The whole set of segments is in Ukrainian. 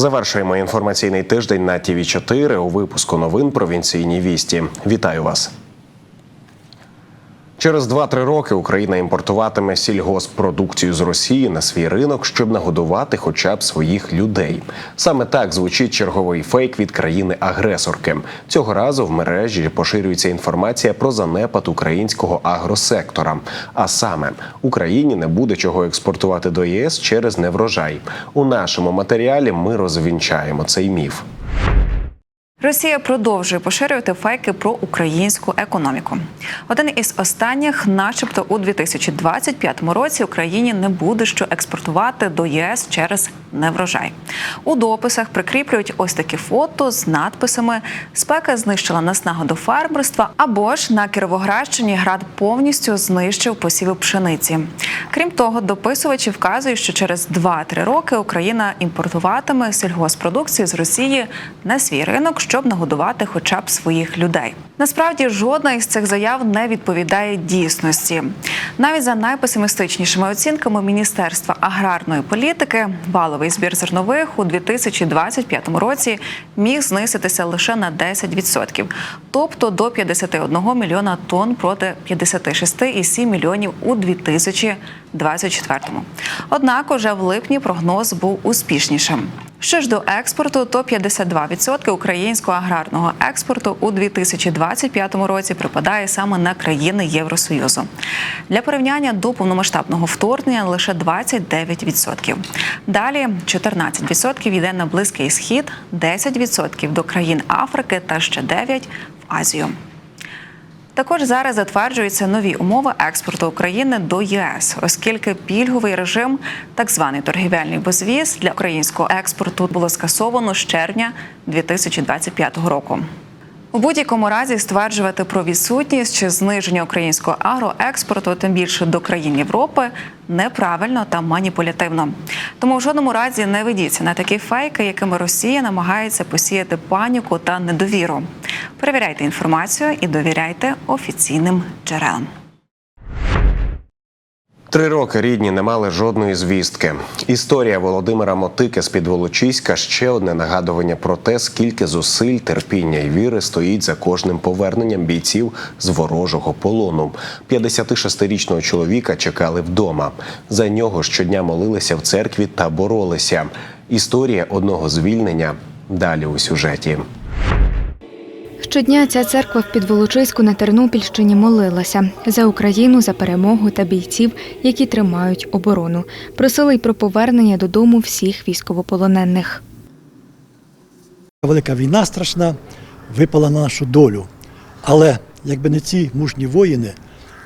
Завершуємо інформаційний тиждень на ТІВІ 4 у випуску новин провінційні вісті. Вітаю вас. Через 2-3 роки Україна імпортуватиме сільгоспродукцію з Росії на свій ринок, щоб нагодувати хоча б своїх людей. Саме так звучить черговий фейк від країни-агресорки. Цього разу в мережі поширюється інформація про занепад українського агросектора. А саме Україні не буде чого експортувати до ЄС через неврожай. У нашому матеріалі ми розвінчаємо цей міф. Росія продовжує поширювати фейки про українську економіку. Один із останніх, начебто, у 2025 році Україні не буде що експортувати до ЄС через неврожай. У дописах прикріплюють ось такі фото з надписами Спека знищила наснагу до фермерства або ж на Кіровоградщині град повністю знищив посіви пшениці. Крім того, дописувачі вказують, що через 2-3 роки Україна імпортуватиме сільгоспродукцію з Росії на свій ринок, щоб нагодувати хоча б своїх людей. Насправді жодна із цих заяв не відповідає дійсності. Навіть за найпесимістичнішими оцінками Міністерства аграрної політики, валовий збір зернових у 2025 році міг знизитися лише на 10%, тобто до 51 мільйона тонн проти 56,7 мільйонів у 2024. Однак уже в липні прогноз був успішнішим. Що ж до експорту, то 52% українського аграрного експорту у 2025 році припадає саме на країни Євросоюзу. Для порівняння до повномасштабного вторгнення лише 29%. Далі 14% йде на Близький Схід, 10% до країн Африки та ще 9% в Азію. Також зараз затверджуються нові умови експорту України до ЄС, оскільки пільговий режим, так званий торгівельний безвіз для українського експорту було скасовано з червня 2025 року. У будь-якому разі стверджувати про відсутність чи зниження українського агроекспорту, тим більше до країн Європи, неправильно та маніпулятивно. Тому в жодному разі не ведіться на такі фейки, якими Росія намагається посіяти паніку та недовіру. Перевіряйте інформацію і довіряйте офіційним джерелам. Три роки рідні не мали жодної звістки. Історія Володимира Мотики з Підволочиська ще одне нагадування про те, скільки зусиль, терпіння і віри стоїть за кожним поверненням бійців з ворожого полону. 56-річного чоловіка чекали вдома. За нього щодня молилися в церкві та боролися. Історія одного звільнення далі у сюжеті. Щодня ця церква в Підволочиську на Тернопільщині молилася за Україну, за перемогу та бійців, які тримають оборону. Просили й про повернення додому всіх військовополонених. Велика війна страшна випала на нашу долю. Але якби не ці мужні воїни,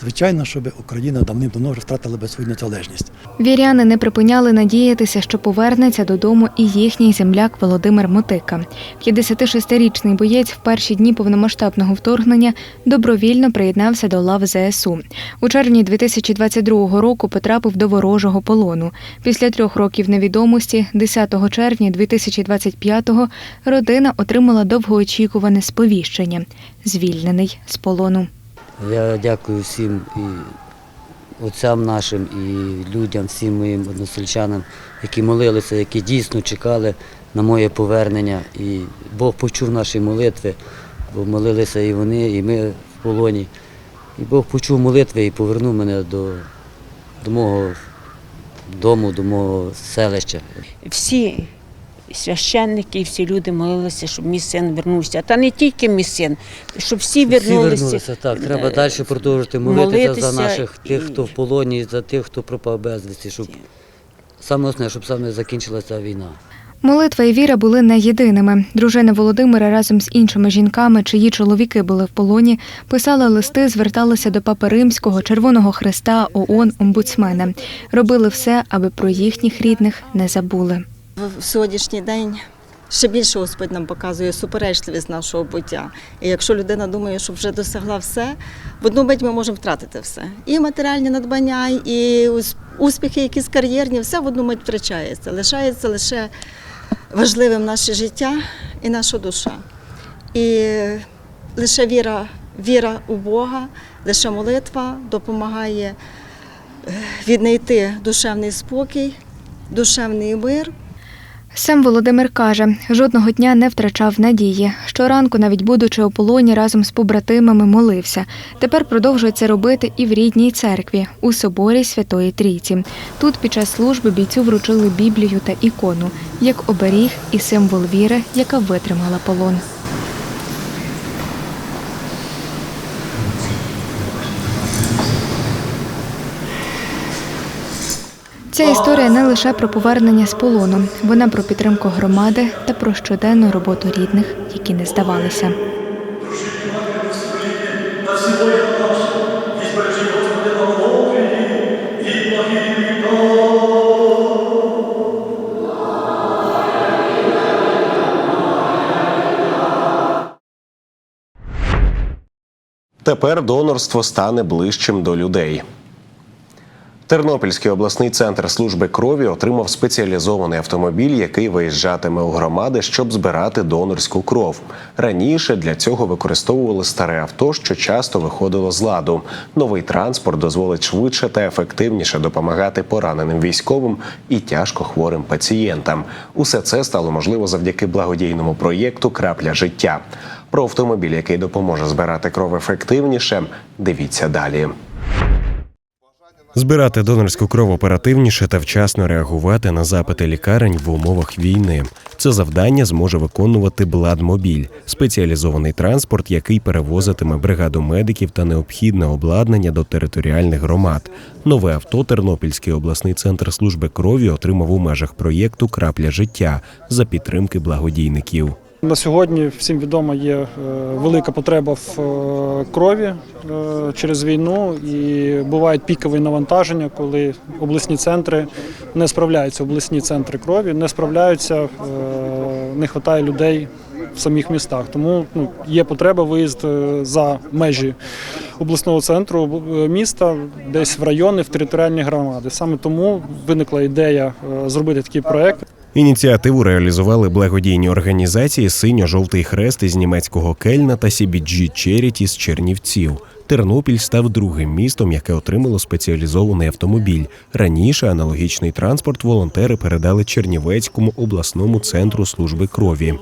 звичайно, щоб Україна давним-давно вже втратила би свою незалежність. Віряни не припиняли надіятися, що повернеться додому і їхній земляк Володимир Мотика. 56-річний боєць в перші дні повномасштабного вторгнення добровільно приєднався до лав ЗСУ. У червні 2022 року потрапив до ворожого полону. Після трьох років невідомості, 10 червня 2025-го, родина отримала довгоочікуване сповіщення звільнений з полону. Я дякую всім і отцям нашим, і людям, всім моїм односельчанам, які молилися, які дійсно чекали на моє повернення. І Бог почув наші молитви, бо молилися і вони, і ми в полоні. І Бог почув молитви і повернув мене до, до мого дому, до мого селища. всі священники, і всі люди молилися, щоб мій син вернувся. Та не тільки мій син, щоб всі Всі вернулися. вернулися, так. Треба Е, далі продовжувати молитися, молитися за наших тих, і- хто в полоні, за тих, хто пропав безвісті, щоб саме основне, щоб саме закінчилася війна. Молитва і віра були не єдиними. Дружина Володимира разом з іншими жінками, чиї чоловіки були в полоні, писали листи, зверталися до Папи Римського, Червоного Христа, ООН, омбудсмена. Робили все, аби про їхніх рідних не забули. В сьогоднішній день ще більше Господь нам показує суперечливість нашого буття. І якщо людина думає, що вже досягла все, в одну мить ми можемо втратити все. І матеріальні надбання, і успіхи, якісь кар'єрні, все в одну мить втрачається. Лишається лише важливим наше життя і наша душа. І лише віра, віра у Бога, лише молитва допомагає е, віднайти душевний спокій, душевний мир. Сам Володимир каже, жодного дня не втрачав надії. Щоранку, навіть будучи у полоні, разом з побратимами молився. Тепер продовжує це робити і в рідній церкві у соборі Святої Трійці. Тут під час служби бійцю вручили Біблію та ікону як оберіг і символ віри, яка витримала полон. Ця історія не лише про повернення з полону, вона про підтримку громади та про щоденну роботу рідних, які не здавалися. Тепер донорство стане ближчим до людей. Тернопільський обласний центр служби крові отримав спеціалізований автомобіль, який виїжджатиме у громади, щоб збирати донорську кров. Раніше для цього використовували старе авто, що часто виходило з ладу. Новий транспорт дозволить швидше та ефективніше допомагати пораненим військовим і тяжко хворим пацієнтам. Усе це стало можливо завдяки благодійному проєкту Крапля життя. Про автомобіль, який допоможе збирати кров ефективніше, дивіться далі. Збирати донорську кров оперативніше та вчасно реагувати на запити лікарень в умовах війни. Це завдання зможе виконувати Бладмобіль – спеціалізований транспорт, який перевозитиме бригаду медиків та необхідне обладнання до територіальних громад. Нове авто Тернопільський обласний центр служби крові отримав у межах проєкту Крапля життя за підтримки благодійників. На сьогодні всім відомо є е, велика потреба в е, крові е, через війну і бувають пікові навантаження, коли обласні центри не справляються, обласні центри крові не справляються, не вистачає людей в самих містах. Тому ну, є потреба виїзд за межі обласного центру міста, десь в райони, в територіальні громади. Саме тому виникла ідея зробити такий проект. Ініціативу реалізували благодійні організації Синьо-жовтий хрест із німецького Кельна та CBG Charity з Чернівців. Тернопіль став другим містом, яке отримало спеціалізований автомобіль. Раніше аналогічний транспорт волонтери передали Чернівецькому обласному центру служби крові.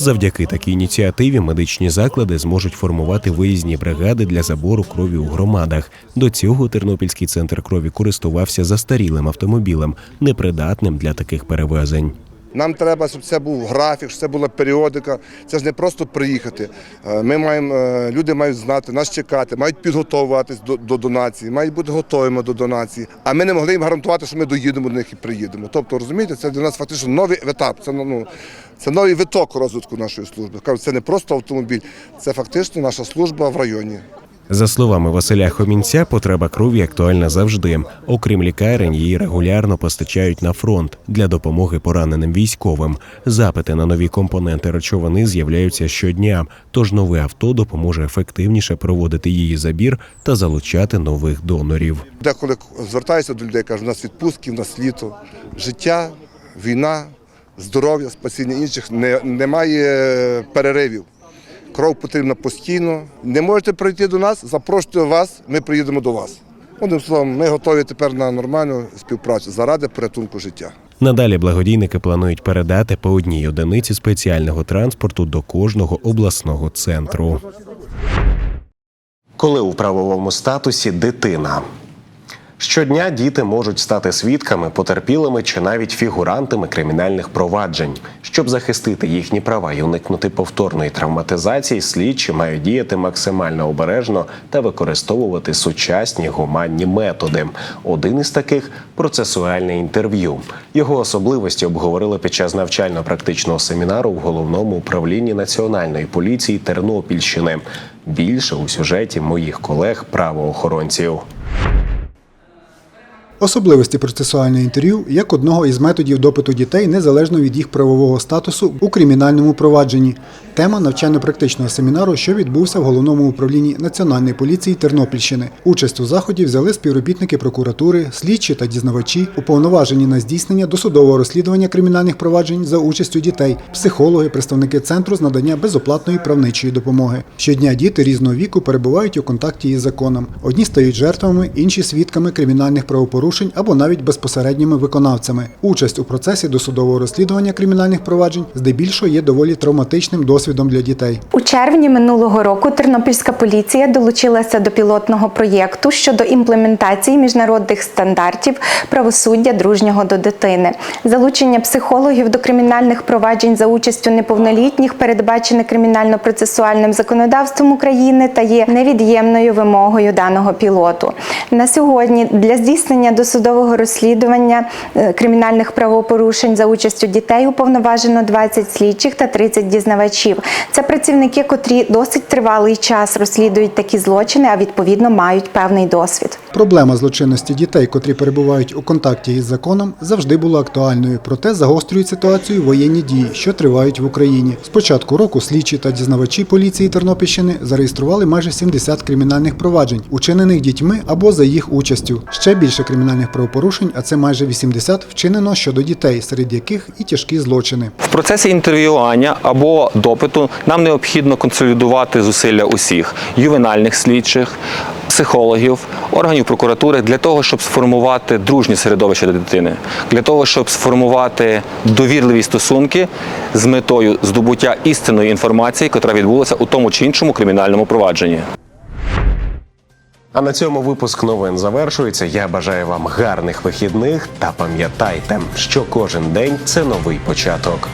Завдяки такій ініціативі медичні заклади зможуть формувати виїзні бригади для забору крові у громадах. До цього Тернопільський центр крові користувався застарілим автомобілем, непридатним для таких перевезень. Нам треба, щоб це був графік, щоб це була періодика. Це ж не просто приїхати. Е, Ми маємо, е, люди мають знати, нас чекати, мають підготовуватись до, до донації, мають бути готовими до донації. А ми не могли їм гарантувати, що ми доїдемо до них і приїдемо. Тобто, розумієте, це для нас фактично новий етап. Це ну це новий виток розвитку нашої служби. Це не просто автомобіль, це фактично наша служба в районі. За словами Василя Хомінця, потреба крові актуальна завжди. Окрім лікарень, її регулярно постачають на фронт для допомоги пораненим військовим. Запити на нові компоненти речовини з'являються щодня. Тож нове авто допоможе ефективніше проводити її забір та залучати нових донорів. Деколи звертаюся до людей, кажу, у нас відпустки, у нас літо, життя, війна, здоров'я, спасіння інших не, немає переривів. Кров потрібна постійно. Не можете прийти до нас, запрошуйте вас, ми приїдемо до вас. Одним словом, ми готові тепер на нормальну співпрацю заради порятунку життя. Надалі благодійники планують передати по одній одиниці спеціального транспорту до кожного обласного центру. Коли у правовому статусі дитина. Щодня діти можуть стати свідками, потерпілими чи навіть фігурантами кримінальних проваджень. Щоб захистити їхні права і уникнути повторної травматизації, слідчі мають діяти максимально обережно та використовувати сучасні гуманні методи. Один із таких процесуальне інтерв'ю. Його особливості обговорили під час навчально-практичного семінару в головному управлінні національної поліції Тернопільщини. Більше у сюжеті моїх колег-правоохоронців. Особливості процесуального інтерв'ю як одного із методів допиту дітей незалежно від їх правового статусу у кримінальному провадженні. Тема навчально-практичного семінару, що відбувся в головному управлінні Національної поліції Тернопільщини. Участь у заході взяли співробітники прокуратури, слідчі та дізнавачі, уповноважені на здійснення досудового розслідування кримінальних проваджень за участю дітей, психологи, представники центру з надання безоплатної правничої допомоги. Щодня діти різного віку перебувають у контакті із законом. Одні стають жертвами, інші свідками кримінальних правопорушень правопорушень або навіть безпосередніми виконавцями. Участь у процесі досудового розслідування кримінальних проваджень здебільшого є доволі травматичним досвідом для дітей. У червні минулого року Тернопільська поліція долучилася до пілотного проєкту щодо імплементації міжнародних стандартів правосуддя дружнього до дитини. Залучення психологів до кримінальних проваджень за участю неповнолітніх передбачене кримінально-процесуальним законодавством України та є невід'ємною вимогою даного пілоту. На сьогодні для здійснення досудового розслідування е, кримінальних правопорушень за участю дітей уповноважено 20 слідчих та 30 дізнавачів. Це працівники, котрі досить тривалий час розслідують такі злочини, а відповідно мають певний досвід. Проблема злочинності дітей, котрі перебувають у контакті із законом, завжди була актуальною. Проте загострюють ситуацію воєнні дії, що тривають в Україні. З початку року слідчі та дізнавачі поліції Тернопільщини зареєстрували майже 70 кримінальних проваджень, учинених дітьми або за їх участю. Ще більше кримінальних правопорушень, а це майже 80, вчинено щодо дітей, серед яких і тяжкі злочини. В процесі інтерв'ювання або допиту нам необхідно консолідувати зусилля усіх ювенальних слідчих, психологів, органів прокуратури для того, щоб сформувати дружнє середовище до дитини, для того, щоб сформувати довірливі стосунки з метою здобуття істинної інформації, яка відбулася у тому чи іншому кримінальному провадженні. А на цьому випуск новин завершується. Я бажаю вам гарних вихідних та пам'ятайте, що кожен день це новий початок.